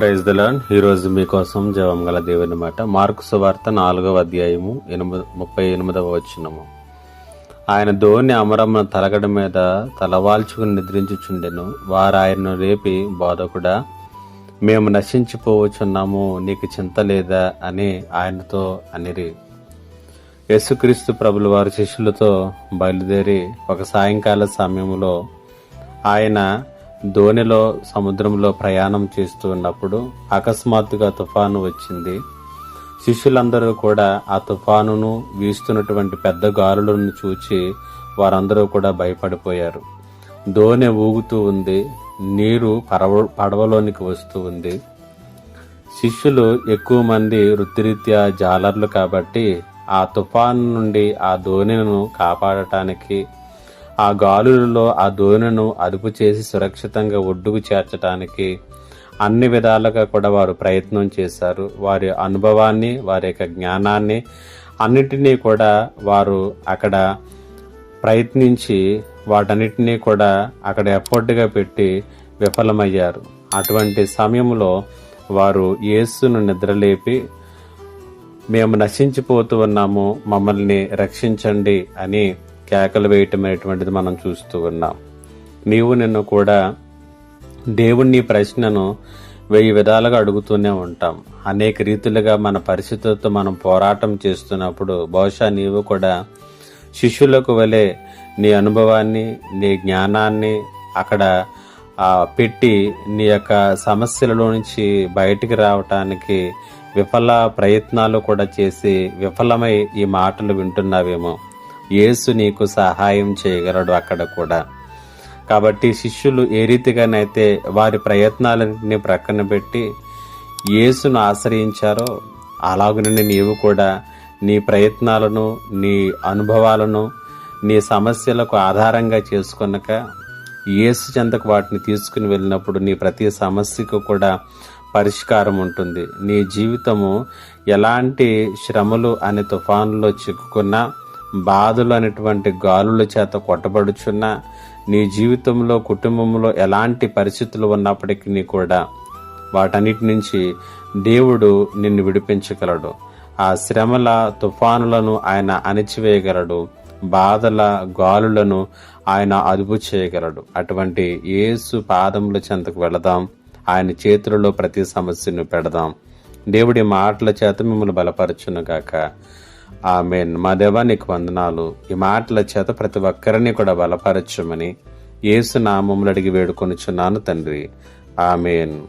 Praise దలాన్ ఈరోజు మీకోసం జవం గల దేవుని మాట. మార్కు సువార్త నాలుగవ అధ్యాయము ఎనిమిది ముప్పై ఎనిమిదవ వచ్చినము ఆయన ధోని అమరమ్మ తలగడ మీద తలవాల్చుకుని నిద్రించుచుండెను. వారు ఆయనను రేపి బోధకుడా మేము నశించిపోవచ్చున్నాము నీకు చింత లేదా అని ఆయనతో అనిరి. యేసుక్రీస్తు ప్రభుల వారి శిష్యులతో బయలుదేరి ఒక సాయంకాల సమయంలో ఆయన ధోనిలో సముద్రంలో ప్రయాణం చేస్తూ ఉన్నప్పుడు అకస్మాత్తుగా తుఫాను వచ్చింది. శిష్యులందరూ కూడా ఆ తుఫానును వీస్తున్నటువంటి పెద్ద గాలులను చూచి వారందరూ కూడా భయపడిపోయారు. దోణి ఊగుతూ ఉంది నీరు పడవ పడవలోనికి వస్తూ ఉంది. శిష్యులు ఎక్కువ మంది వృత్తిరీత్యా జాలర్లు కాబట్టి ఆ తుఫాను నుండి ఆ దోణిను కాపాడటానికి ఆ గాలులలో ఆ దోణిను అదుపు చేసి సురక్షితంగా ఒడ్డుకు చేర్చడానికి అన్ని విధాలుగా కూడా వారు ప్రయత్నం చేశారు. వారి అనుభవాన్ని వారి యొక్క జ్ఞానాన్ని అన్నిటినీ కూడా వారు అక్కడ ప్రయత్నించి వాటన్నిటినీ కూడా అక్కడ ఎఫర్ట్గా పెట్టి విఫలమయ్యారు. అటువంటి సమయంలో వారు యేసును నిద్రలేపి మేము నశించిపోతూ ఉన్నాము మమ్మల్ని రక్షించండి అని కేకలు వేయటం అనేటువంటిది మనం చూస్తూ ఉన్నాం. నీవు నిన్ను కూడా దేవుణ్ణి ప్రశ్నను వెయ్యి విధాలుగా అడుగుతూనే ఉంటాం. అనేక రీతులుగా మన పరిస్థితులతో మనం పోరాటం చేస్తున్నప్పుడు బహుశా నీవు కూడా శిష్యులకు వలె నీ అనుభవాన్ని నీ జ్ఞానాన్ని అక్కడ పెట్టి నీ యొక్క సమస్యలలో నుంచి బయటికి రావటానికి విఫల ప్రయత్నాలు కూడా చేసి విఫలమై ఈ మాటలు వింటున్నావేమో. యేసు నీకు సహాయం చేయగలడు అక్కడ కూడా. కాబట్టి శిష్యులు ఏ రీతిగానైతే వారి ప్రయత్నాలన్నింటినీ ప్రక్కన పెట్టి యేసును ఆశ్రయించారో అలాగనే నీవు కూడా నీ ప్రయత్నాలను నీ అనుభవాలను నీ సమస్యలకు ఆధారంగా చేసుకున్నాక యేసు చెంతకు వాటిని తీసుకుని వెళ్ళినప్పుడు నీ ప్రతి సమస్యకు కూడా పరిష్కారం ఉంటుంది. నీ జీవితము ఎలాంటి శ్రమలు అనే తుఫానులో చిక్కుకున్నా బాధలు అనేటువంటి గాలుల చేత కొట్టబడుచున్న నీ జీవితంలో కుటుంబంలో ఎలాంటి పరిస్థితులు ఉన్నప్పటికీ కూడా వాటన్నిటి నుంచి దేవుడు నిన్ను విడిపించగలడు. ఆ శ్రమల తుఫానులను ఆయన అణిచివేయగలడు. బాధల గాలులను ఆయన అదుపు చేయగలడు. అటువంటి ఏసు పాదముల చెంతకు వెళదాం. ఆయన చేతులలో ప్రతి సమస్యను పెడదాం. దేవుడి మాటల చేత మిమ్మల్ని బలపరచును గాక ఆమెన్. మా దేవా నీకు వందనాలు. ఈ మాటల చేత ప్రతి ఒక్కరిని కూడా బలపరచమని ఏసు నామములు అడిగి వేడుకొనిచున్నాను తండ్రి. ఆమెన్.